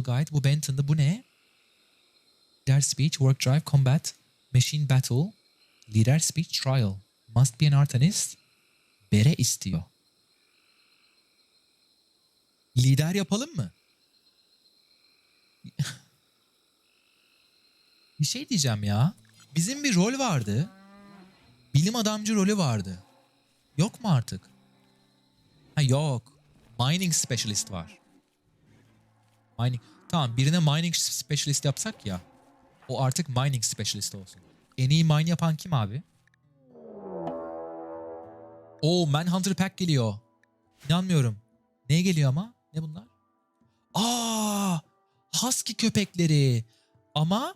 Battle Guide. Bu Benton'da. Bu ne? Leader Speech, Work Drive, Combat, Machine Battle, Leader Speech Trial. Must be an artist. Bere istiyor. Lider yapalım mı? bir şey diyeceğim ya. Bizim bir rol vardı. Bilim adamcı rolü vardı. Yok mu artık? Ha yok. Mining specialist var. Mining. Tamam birine mining specialist yapsak ya. O artık mining specialist olsun. En iyi mine yapan kim abi? Oo Manhunter Pack geliyor. İnanmıyorum. Ne geliyor ama? Ne bunlar? Aa! Husky köpekleri. Ama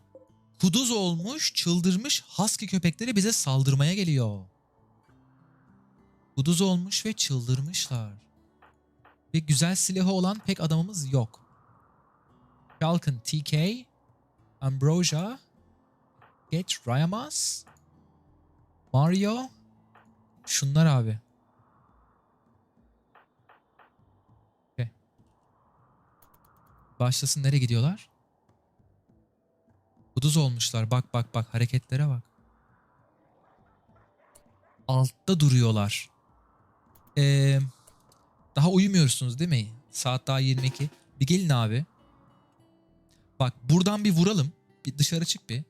kuduz olmuş, çıldırmış husky köpekleri bize saldırmaya geliyor. Kuduz olmuş ve çıldırmışlar. Ve güzel silahı olan pek adamımız yok. Falcon TK, Ambrosia, Geç Rayamas, Mario, şunlar abi. Okay. Başlasın nereye gidiyorlar? Kuduz olmuşlar. Bak bak bak hareketlere bak. Altta duruyorlar. Ee, daha uyumuyorsunuz değil mi? Saat daha 22. Bir gelin abi. Bak buradan bir vuralım. Bir dışarı çık bir.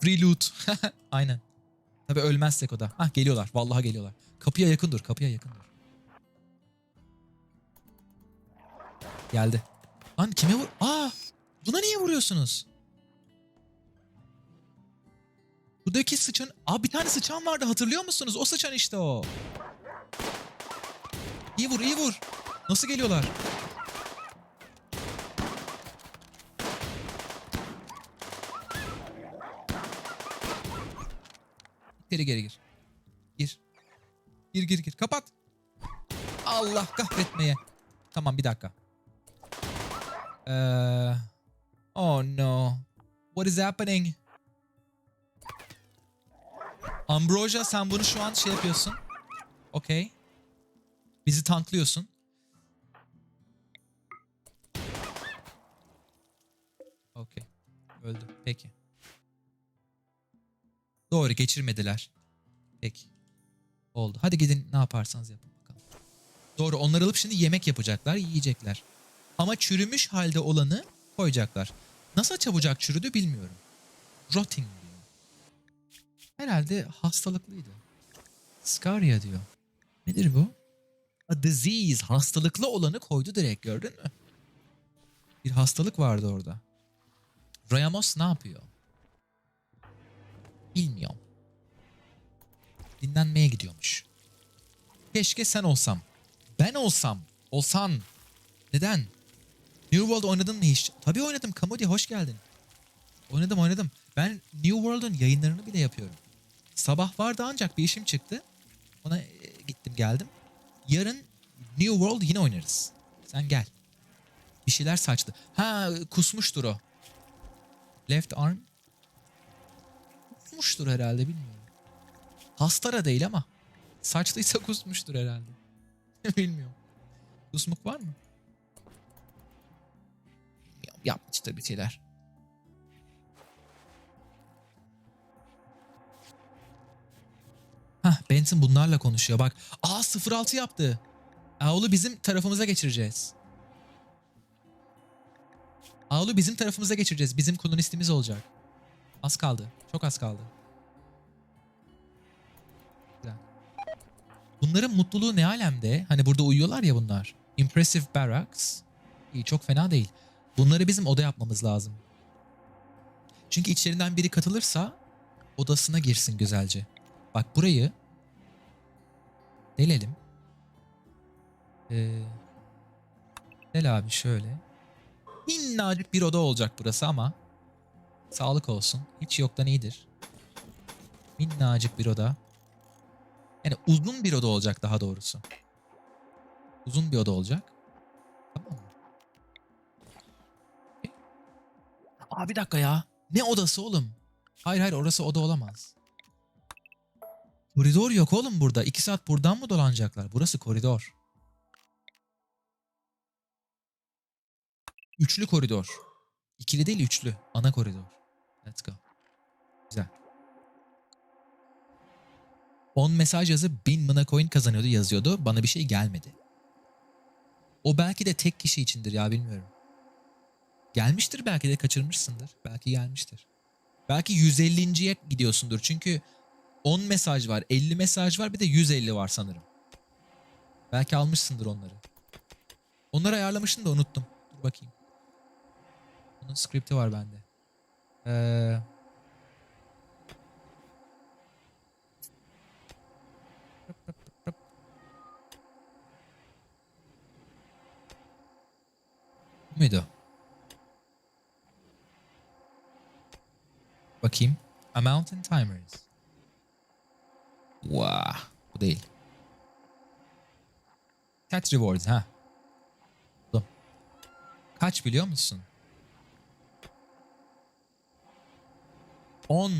Free loot. Aynen. Tabii ölmezsek o da. Hah geliyorlar. Vallahi geliyorlar. Kapıya yakın dur. Kapıya yakın dur. Geldi. Lan kime vur? Aa! Buna niye vuruyorsunuz? Buradaki sıçan... Aa bir tane sıçan vardı hatırlıyor musunuz? O sıçan işte o. İyi vur iyi vur. Nasıl geliyorlar? Geri geri gir. Gir. Gir gir gir. Kapat. Allah kahretmeye. Tamam bir dakika. Ee, oh no. What is happening? Ambrosia sen bunu şu an şey yapıyorsun. Okey. Bizi tanklıyorsun. Okey. Öldü. Peki. Doğru geçirmediler. Peki. Oldu. Hadi gidin ne yaparsanız yapın bakalım. Doğru onları alıp şimdi yemek yapacaklar, yiyecekler. Ama çürümüş halde olanı koyacaklar. Nasıl çabucak çürüdü bilmiyorum. Rotting diyor. Herhalde hastalıklıydı. Scaria diyor. Nedir bu? A disease. Hastalıklı olanı koydu direkt gördün mü? Bir hastalık vardı orada. Rayamos ne yapıyor? Bilmiyorum. Dinlenmeye gidiyormuş. Keşke sen olsam. Ben olsam. Olsan. Neden? New World oynadın mı hiç? Tabii oynadım. Kamodi hoş geldin. Oynadım oynadım. Ben New World'un yayınlarını bile yapıyorum. Sabah vardı ancak bir işim çıktı. Ona e, gittim geldim. Yarın New World yine oynarız. Sen gel. Bir şeyler saçtı. Ha kusmuştur o. Left arm. Kusmuştur herhalde bilmiyorum. Hastara değil ama. Saçlıysa kusmuştur herhalde. bilmiyorum. Kusmuk var mı? Yapmıştır bir şeyler. Hah Benson bunlarla konuşuyor bak. Aa 06 yaptı. Aul'u bizim tarafımıza geçireceğiz. Aul'u bizim tarafımıza geçireceğiz. Bizim kolonistimiz olacak. Az kaldı. Çok az kaldı. Güzel. Bunların mutluluğu ne alemde? Hani burada uyuyorlar ya bunlar. Impressive Barracks. İyi çok fena değil. Bunları bizim oda yapmamız lazım. Çünkü içlerinden biri katılırsa odasına girsin güzelce. Bak burayı delelim. Ee, del abi şöyle. Minnacık bir oda olacak burası ama sağlık olsun. Hiç yoktan iyidir. Minnacık bir oda. Yani uzun bir oda olacak daha doğrusu. Uzun bir oda olacak. Tamam mı? Aa bir dakika ya. Ne odası oğlum? Hayır hayır orası oda olamaz. Koridor yok oğlum burada. İki saat buradan mı dolanacaklar? Burası koridor. Üçlü koridor. İkili değil üçlü. Ana koridor. Let's go. Güzel. 10 mesaj yazıp 1000 mana coin kazanıyordu yazıyordu. Bana bir şey gelmedi. O belki de tek kişi içindir ya bilmiyorum. Gelmiştir belki de kaçırmışsındır. Belki gelmiştir. Belki 150.ye gidiyorsundur. Çünkü 10 mesaj var, 50 mesaj var bir de 150 var sanırım. Belki almışsındır onları. Onları ayarlamıştım da unuttum. Dur bakayım. Onun script'i var bende. Ee... Bu muydu? Bakayım. A Mountain Timers. Wow. Bu değil. Cat Rewards ha. Kaç biliyor musun? 10,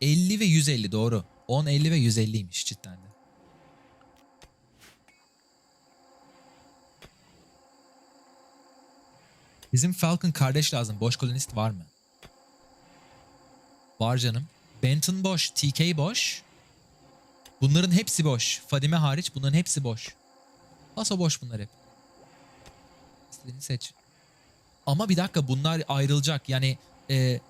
50 ve 150 doğru. 10, 50 ve 150'ymiş cidden de. Bizim Falcon kardeş lazım. Boş kolonist var mı? Var canım. Benton boş, TK boş. Bunların hepsi boş. Fadime hariç bunların hepsi boş. Paso boş bunlar hep. İstediğini seç. Ama bir dakika bunlar ayrılacak. Yani e,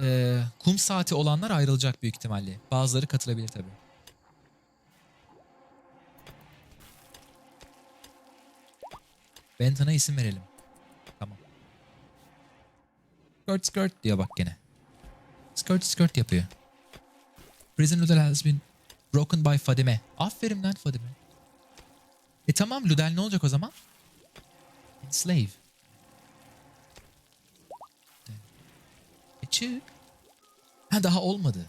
e, kum saati olanlar ayrılacak büyük ihtimalle. Bazıları katılabilir tabii. Benton'a isim verelim. Tamam. Skirt skirt diyor bak gene. Skirt skirt yapıyor. Prison Ludel has been broken by Fadime. Aferin lan Fadime. E tamam Ludel ne olacak o zaman? Enslave. Çık. Ha daha olmadı.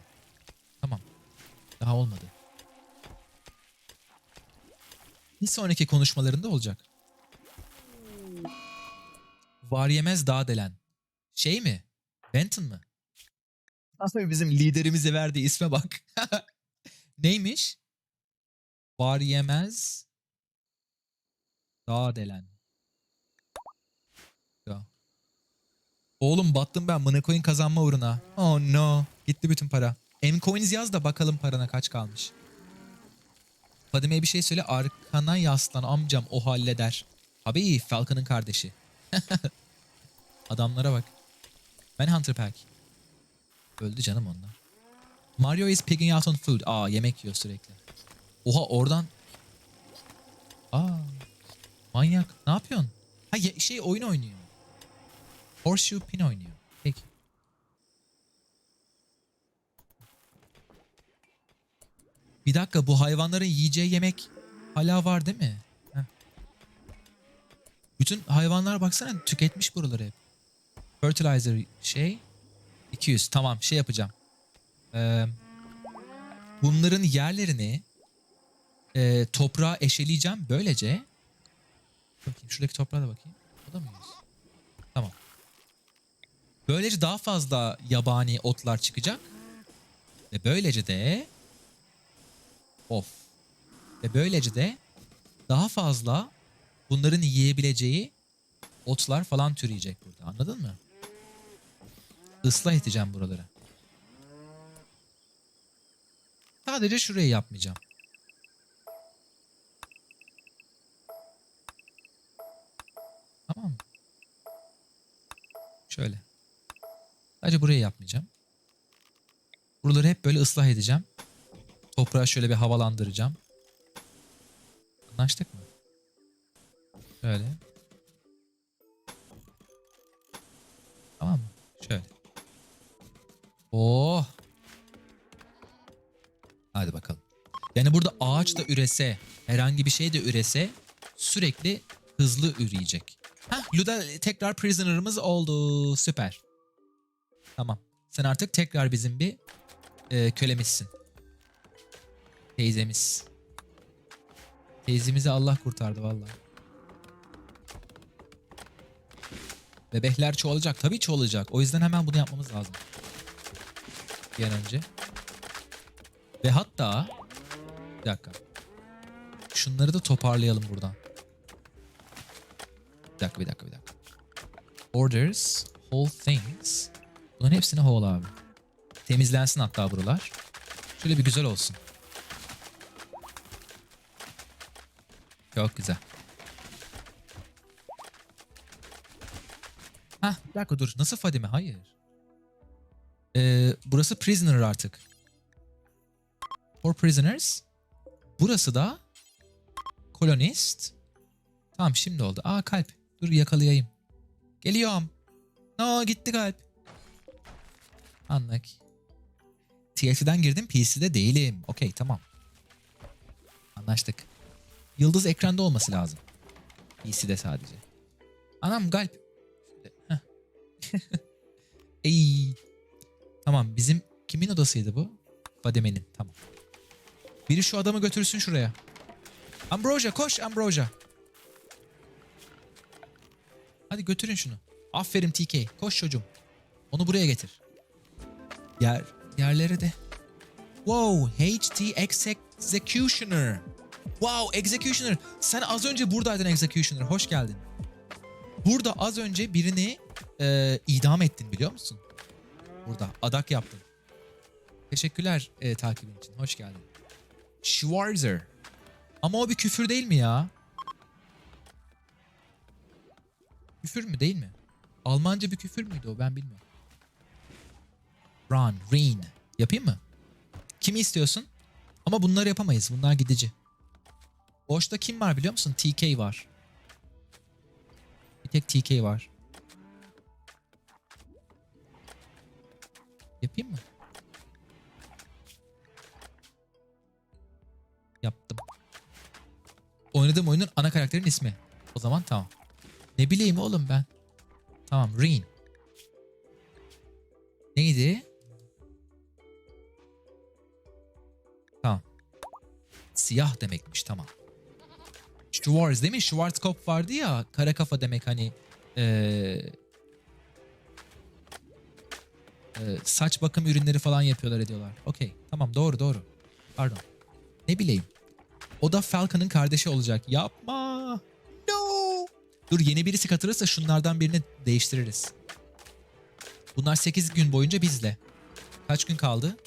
Tamam. Daha olmadı. Bir sonraki konuşmalarında olacak. Var yemez dağ delen. Şey mi? Benton mı? Aslında bizim liderimize verdiği isme bak. Neymiş? Var yemez dağ delen. Ya. Oğlum battım ben mına coin kazanma uğruna. Oh no. Gitti bütün para. M coins yaz da bakalım parana kaç kalmış. Fadime'ye bir şey söyle arkana yaslan amcam o halleder. Abi Falcon'ın kardeşi. Adamlara bak. Ben Hunter Pack. Öldü canım onlar. Mario is picking out on food. Aa yemek yiyor sürekli. Oha oradan. Aa manyak. Ne yapıyorsun? Ha şey oyun oynuyor. Horseshoe pin oynuyor. Peki. Bir dakika bu hayvanların yiyeceği yemek hala var değil mi? Heh. Bütün hayvanlar baksana tüketmiş buraları hep. Fertilizer şey 200 tamam şey yapacağım. Ee, bunların yerlerini e, toprağa eşeleyeceğim. Böylece bakayım şuradaki toprağa da bakayım. O da mı yüz? Böylece daha fazla yabani otlar çıkacak. Ve böylece de of. Ve böylece de daha fazla bunların yiyebileceği otlar falan türeyecek burada. Anladın mı? Islah edeceğim buraları. Sadece şurayı yapmayacağım. Tamam? Şöyle. Sadece burayı yapmayacağım. Buraları hep böyle ıslah edeceğim. Toprağı şöyle bir havalandıracağım. Anlaştık mı? Şöyle. Tamam mı? Şöyle. Oh. Hadi bakalım. Yani burada ağaç da ürese, herhangi bir şey de ürese sürekli hızlı üreyecek. Hah, Luda tekrar prisoner'ımız oldu. Süper. Tamam. Sen artık tekrar bizim bir e, kölemizsin. Teyzemiz. Teyzemizi Allah kurtardı vallahi. Bebekler çoğalacak. Tabii çoğalacak. O yüzden hemen bunu yapmamız lazım. Bir an önce. Ve hatta bir dakika. Şunları da toparlayalım buradan. Bir dakika bir dakika bir dakika. Orders, whole things. Bunların hepsini whole abi. Temizlensin hatta buralar. Şöyle bir güzel olsun. Çok güzel. Hah bir dakika dur. Nasıl Fadime? Hayır. Ee, burası prisoner artık. For prisoners. Burası da colonist. Tamam şimdi oldu. Aa kalp. Dur yakalayayım. Geliyorum. No gitti kalp. Anlık. TFT'den girdim PC'de değilim. Okey tamam. Anlaştık. Yıldız ekranda olması lazım. PC'de sadece. Anam. Heh. Ey. Tamam bizim kimin odasıydı bu? Fadime'nin tamam. Biri şu adamı götürsün şuraya. Ambrosia koş Ambrosia. Hadi götürün şunu. Aferin TK. Koş çocuğum. Onu buraya getir. Yer, yerlere de. Wow, HT Executioner. Wow, Executioner. Sen az önce buradaydın Executioner. Hoş geldin. Burada az önce birini e, idam ettin biliyor musun? Burada adak yaptın. Teşekkürler e, takibin için. Hoş geldin. Schwarzer. Ama o bir küfür değil mi ya? Küfür mü değil mi? Almanca bir küfür müydü o ben bilmiyorum. Run, Reen. Yapayım mı? Kimi istiyorsun? Ama bunları yapamayız. Bunlar gidici. Boşta kim var biliyor musun? TK var. Bir tek TK var. Yapayım mı? Yaptım. Oynadığım oyunun ana karakterin ismi. O zaman tamam. Ne bileyim oğlum ben. Tamam Reen. Neydi? Siyah demekmiş tamam. Schwarz değil mi? Schwarzkopf vardı ya. Kara kafa demek hani. Ee, ee, saç bakım ürünleri falan yapıyorlar ediyorlar. Okey tamam doğru doğru. Pardon. Ne bileyim. O da Falcon'ın kardeşi olacak. Yapma. No. Dur yeni birisi katılırsa şunlardan birini değiştiririz. Bunlar 8 gün boyunca bizle. Kaç gün kaldı?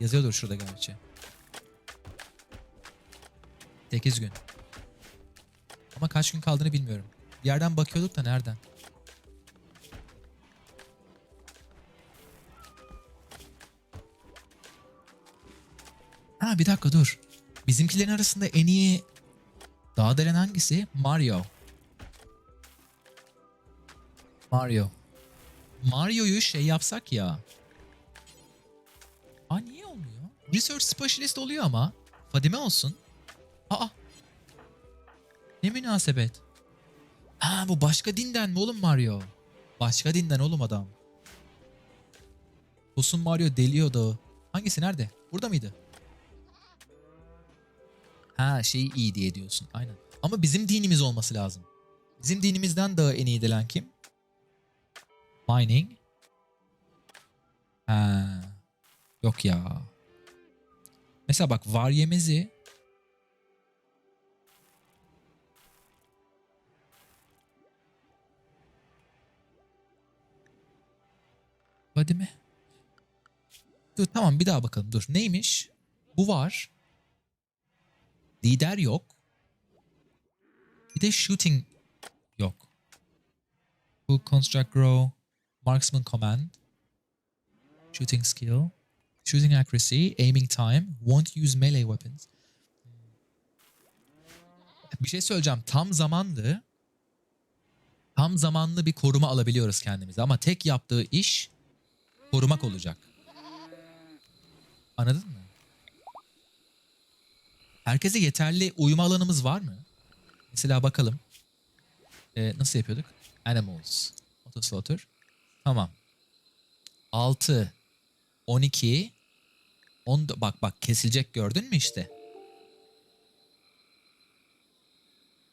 Yazıyordur şurada gerçi. 8 gün. Ama kaç gün kaldığını bilmiyorum. Bir yerden bakıyorduk da nereden? Ha bir dakika dur. Bizimkilerin arasında en iyi dağ delen hangisi? Mario. Mario. Mario'yu şey yapsak ya. Aa niye? Research Specialist oluyor ama. Fadime olsun. Aa. Ne münasebet. Ha bu başka dinden mi oğlum Mario? Başka dinden oğlum adam. Tosun Mario deliyor dağı. Hangisi nerede? Burada mıydı? Ha şey iyi diye diyorsun. Aynen. Ama bizim dinimiz olması lazım. Bizim dinimizden daha en iyi delen kim? Mining. Ha. Yok ya. Mesela bak var yemezi Hadi mi? Dur tamam bir daha bakalım dur. Neymiş? Bu var. Lider yok. Bir de shooting yok. Bu construct grow, marksman command, shooting skill, shooting accuracy, aiming time, won't use melee weapons. Bir şey söyleyeceğim. Tam zamanlı tam zamanlı bir koruma alabiliyoruz kendimize ama tek yaptığı iş korumak olacak. Anladın mı? Herkese yeterli uyuma alanımız var mı? Mesela bakalım. Ee, nasıl yapıyorduk? Animals. Auto slaughter. Tamam. 6 12 10 bak bak kesilecek gördün mü işte?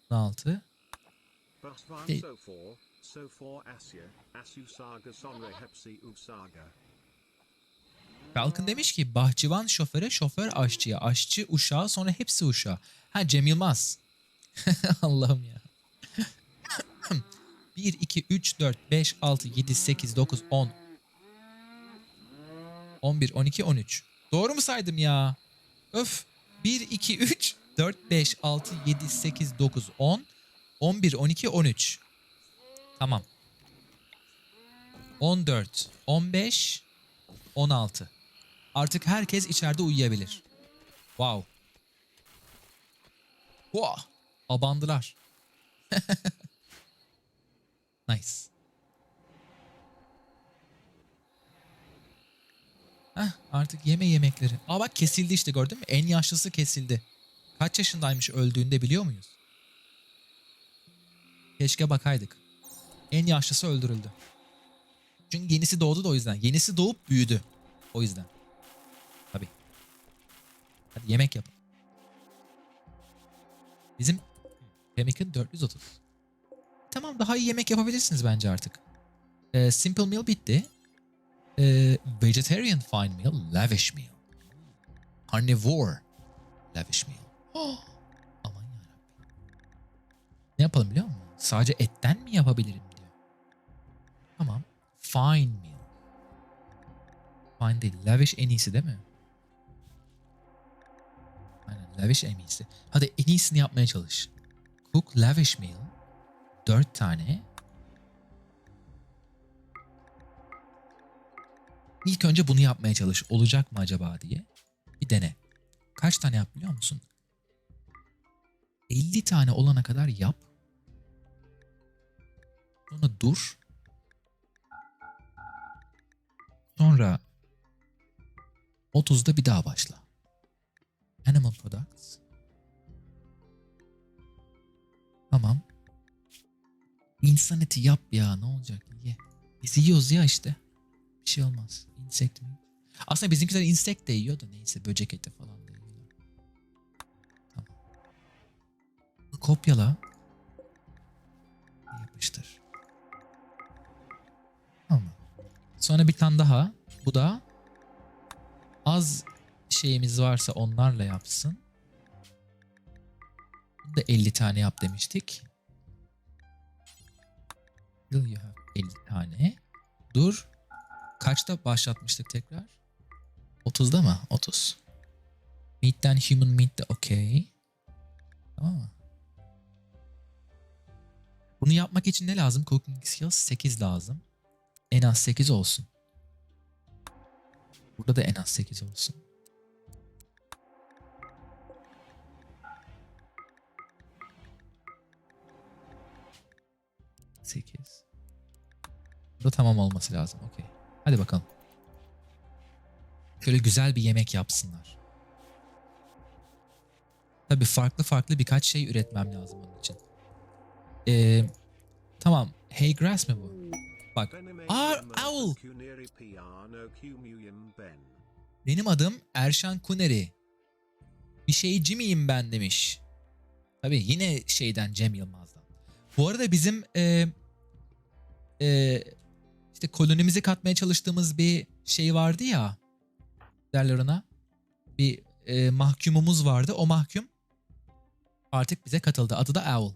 16 Was war Die- so vor, so vor Asje, Asu Saga Sonra Hepsi Usaga. Falcon demiş ki bahçıvan şoföre, şoför aşçıya, aşçı uşağa sonra hepsi uşağa. Ha Cem Yılmaz. Allah'ım ya. 1, 2, 3, 4, 5, 6, 7, 8, 9, 10. 11, 12, 13. Doğru mu saydım ya? Öf. 1, 2, 3, 4, 5, 6, 7, 8, 9, 10. 11, 12, 13. Tamam. 14, 15, 16. Artık herkes içeride uyuyabilir. Wow. Wow. Abandılar. nice. Heh, artık yeme yemekleri. Aa bak kesildi işte gördün mü? En yaşlısı kesildi. Kaç yaşındaymış öldüğünde biliyor muyuz? Keşke bakaydık. En yaşlısı öldürüldü. Çünkü yenisi doğdu da o yüzden. Yenisi doğup büyüdü. O yüzden. Tabii. Hadi yemek yap. Bizim Pemmican 430. Tamam daha iyi yemek yapabilirsiniz bence artık. Ee, simple meal bitti. Ee, vegetarian fine meal, lavish meal. Carnivore, lavish meal. Oh, aman yarabbim. Ne yapalım biliyor musun? Sadece etten mi yapabilirim diyor. Tamam. Fine meal. Fine değil. Lavish en iyisi değil mi? Aynen lavish en iyisi. Hadi en iyisini yapmaya çalış. Cook lavish meal. Dört tane. İlk önce bunu yapmaya çalış. Olacak mı acaba diye. Bir dene. Kaç tane yap biliyor musun? 50 tane olana kadar yap. Sonra dur. Sonra 30'da bir daha başla. Animal products. Tamam. İnsan eti yap ya ne olacak ye. Biz yiyoruz ya işte. Bir şey olmaz. Insect mi? Aslında bizimkiler insect de yiyor da neyse böcek eti falan da yiyorlar. Tamam. Kopyala. Yapıştır. Tamam. Sonra bir tane daha. Bu da az şeyimiz varsa onlarla yapsın. Bunu da 50 tane yap demiştik. Will you have 50 tane. Dur. Kaçta başlatmıştık tekrar? 30'da mı? 30. Meat'ten human meat de okey. Tamam mı? Bunu yapmak için ne lazım? Cooking skills 8 lazım. En az 8 olsun. Burada da en az 8 olsun. Sekiz. Bu da tamam olması lazım. Okey. Hadi bakalım. Şöyle güzel bir yemek yapsınlar. Tabii farklı farklı birkaç şey üretmem lazım onun için. Ee, tamam. Hey grass mi bu? Bak. Aa, owl. Benim adım Erşan Kuneri. Bir şeyci miyim ben demiş. Tabii yine şeyden Cem Yılmaz'dan. Bu arada bizim e, e, işte kolonimizi katmaya çalıştığımız bir şey vardı ya. Derler ona. Bir e, mahkumumuz vardı. O mahkum artık bize katıldı. Adı da Owl.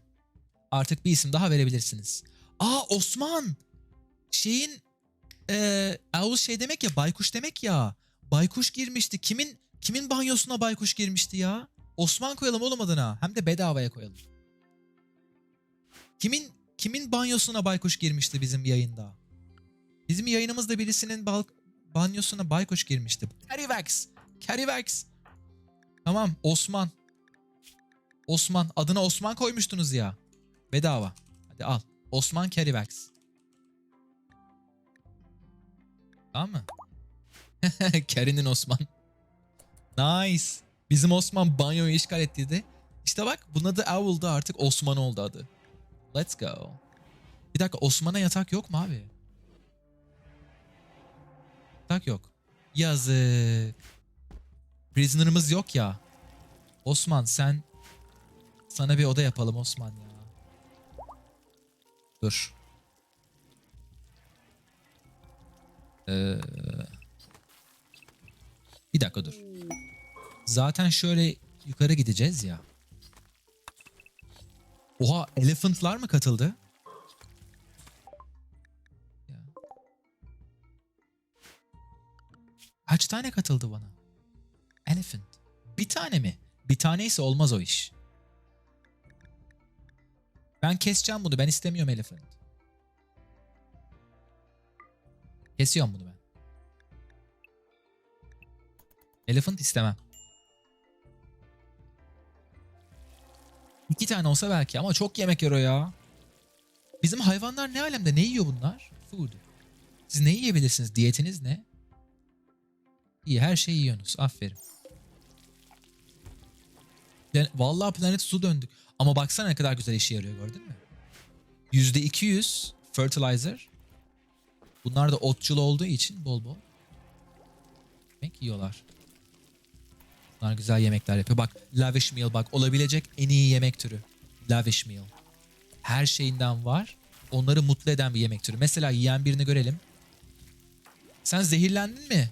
Artık bir isim daha verebilirsiniz. Aa Osman! Şeyin e, Owl şey demek ya baykuş demek ya. Baykuş girmişti. Kimin kimin banyosuna baykuş girmişti ya? Osman koyalım oğlum adına. Hem de bedavaya koyalım. Kimin kimin banyosuna baykuş girmişti bizim yayında? Bizim yayınımızda birisinin bal banyosuna baykuş girmişti. Carryvax. Carryvax. Tamam Osman. Osman. Adına Osman koymuştunuz ya. Bedava. Hadi al. Osman Carryvax. Tamam mı? Carry'nin Osman. Nice. Bizim Osman banyoyu işgal ettiydi. İşte bak bunun adı Owl'da artık Osman oldu adı. Let's go. Bir dakika Osman'a yatak yok mu abi? Yatak yok. Yazık. Prisoner'ımız yok ya. Osman sen sana bir oda yapalım Osman ya. Dur. Ee, Bir dakika dur. Zaten şöyle yukarı gideceğiz ya. Oha elephantlar mı katıldı? Kaç tane katıldı bana? Elephant. Bir tane mi? Bir taneyse olmaz o iş. Ben keseceğim bunu. Ben istemiyorum elephant. Kesiyorum bunu ben. Elephant istemem. İki tane olsa belki ama çok yemek yer o ya. Bizim hayvanlar ne alemde? Ne yiyor bunlar? Food. Siz ne yiyebilirsiniz? Diyetiniz ne? İyi her şeyi yiyorsunuz. Aferin. Plan- Vallahi planet su döndük. Ama baksana ne kadar güzel işe yarıyor gördün mü? %200 fertilizer. Bunlar da otçul olduğu için bol bol. Yemek yiyorlar. Bunlar güzel yemekler yapıyor. Bak lavish meal bak olabilecek en iyi yemek türü. Lavish meal. Her şeyinden var. Onları mutlu eden bir yemek türü. Mesela yiyen birini görelim. Sen zehirlendin mi?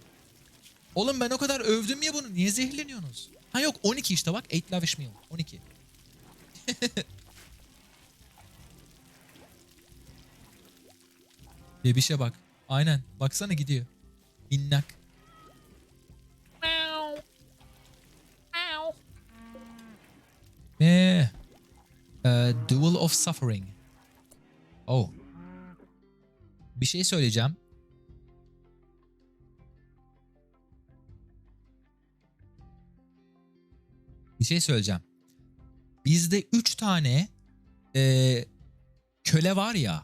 Oğlum ben o kadar övdüm ya bunu. Niye zehirleniyorsunuz? Ha yok 12 işte bak. 8 lavish meal. 12. Bebişe bak. Aynen. Baksana gidiyor. Minnak. Ee, e, Duel of Suffering. Oh. Bir şey söyleyeceğim. Bir şey söyleyeceğim. Bizde 3 tane e, köle var ya.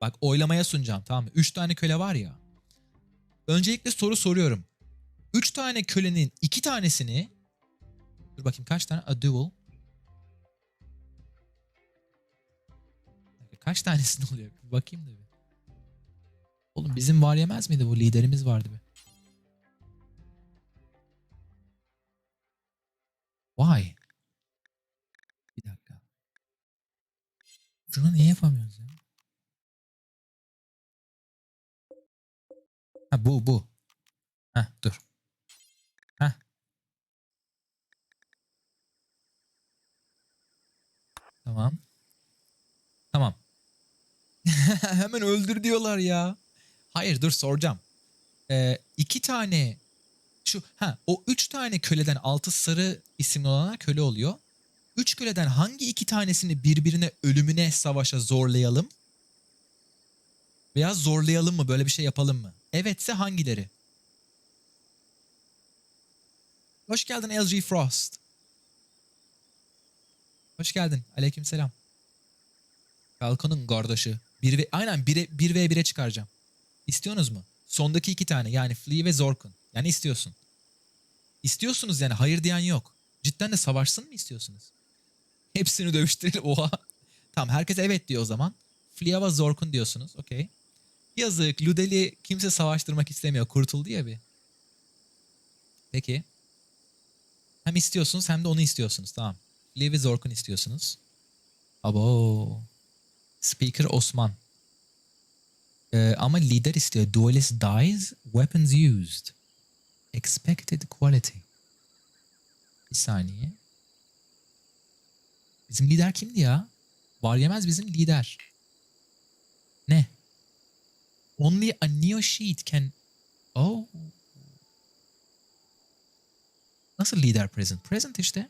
Bak oylamaya sunacağım tamam mı? 3 tane köle var ya. Öncelikle soru soruyorum. 3 tane kölenin 2 tanesini Dur bakayım kaç tane? A duel. Kaç tanesini oluyor? Bakayım da bir. Oğlum bizim var yemez miydi bu? Liderimiz vardı bir. Why? Bir dakika. Şunu niye yapamıyoruz ya? Ha bu bu. Ha dur. Ha. Tamam. Tamam. Hemen öldür diyorlar ya. Hayır dur soracağım. Ee, iki tane şu ha o üç tane köleden altı sarı isimli olana köle oluyor. Üç köleden hangi iki tanesini birbirine ölümüne savaşa zorlayalım? Veya zorlayalım mı böyle bir şey yapalım mı? Evetse hangileri? Hoş geldin LG Frost. Hoş geldin. Aleykümselam. Falcon'un kardeşi. Bir ve, aynen 1'e 1 ve 1'e çıkaracağım. İstiyorsunuz mu? Sondaki iki tane yani Flea ve Zorkun. Yani istiyorsun. İstiyorsunuz yani hayır diyen yok. Cidden de savaşsın mı istiyorsunuz? Hepsini dövüştürelim. Oha. Tamam herkes evet diyor o zaman. Flea ve Zorkun diyorsunuz. Okey. Yazık. Ludeli kimse savaştırmak istemiyor. Kurtuldu ya bir. Peki. Hem istiyorsunuz hem de onu istiyorsunuz. Tamam. Flea ve Zorkun istiyorsunuz. Abo. Speaker Osman. Ee, ama lider istiyor. Duelist dies, weapons used. Expected quality. Bir saniye. Bizim lider kimdi ya? Var yemez bizim lider. Ne? Only a neo sheet can... Oh. Nasıl lider present? Present işte.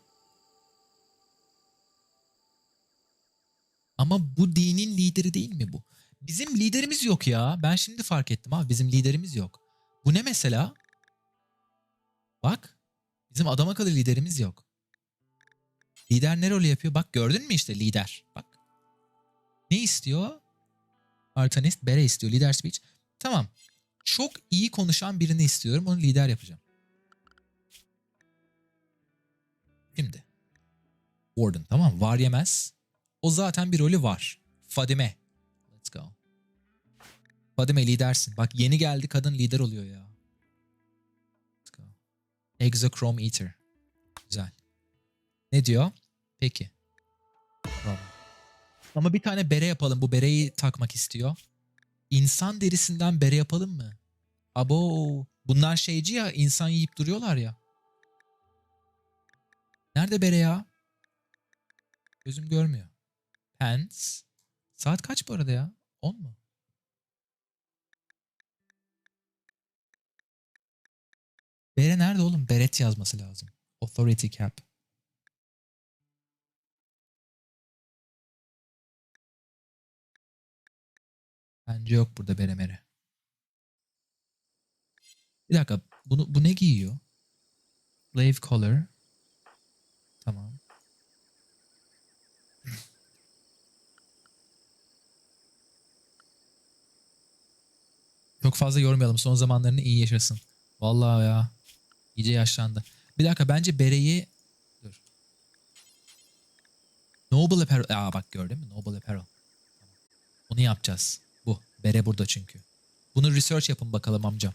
Ama bu dinin lideri değil mi bu? Bizim liderimiz yok ya. Ben şimdi fark ettim abi. Bizim liderimiz yok. Bu ne mesela? Bak. Bizim adam akıllı liderimiz yok. Lider ne rolü yapıyor? Bak gördün mü işte lider. Bak. Ne istiyor? Artanist bere istiyor. Lider speech. Tamam. Çok iyi konuşan birini istiyorum. Onu lider yapacağım. Şimdi. Warden tamam. Var yemez. O zaten bir rolü var. Fadime. Let's go. Fadime lidersin. Bak yeni geldi kadın lider oluyor ya. Exochrome Eater. Güzel. Ne diyor? Peki. Bravo. Ama bir tane bere yapalım. Bu bereyi takmak istiyor. İnsan derisinden bere yapalım mı? Abo. Bunlar şeyci ya insan yiyip duruyorlar ya. Nerede bere ya? Gözüm görmüyor. Pants. Saat kaç bu arada ya? 10 mu? Bere nerede oğlum? Beret yazması lazım. Authority cap. Bence yok burada bere mere. Bir dakika. Bunu, bu ne giyiyor? Slave collar. Tamam. Çok fazla yormayalım. Son zamanlarını iyi yaşasın. Vallahi ya. İyice yaşlandı. Bir dakika bence bereyi... Dur. Noble Apparel. Aa bak gördün mü? Noble Apparel. Bunu yapacağız. Bu. Bere burada çünkü. Bunu research yapın bakalım amcam.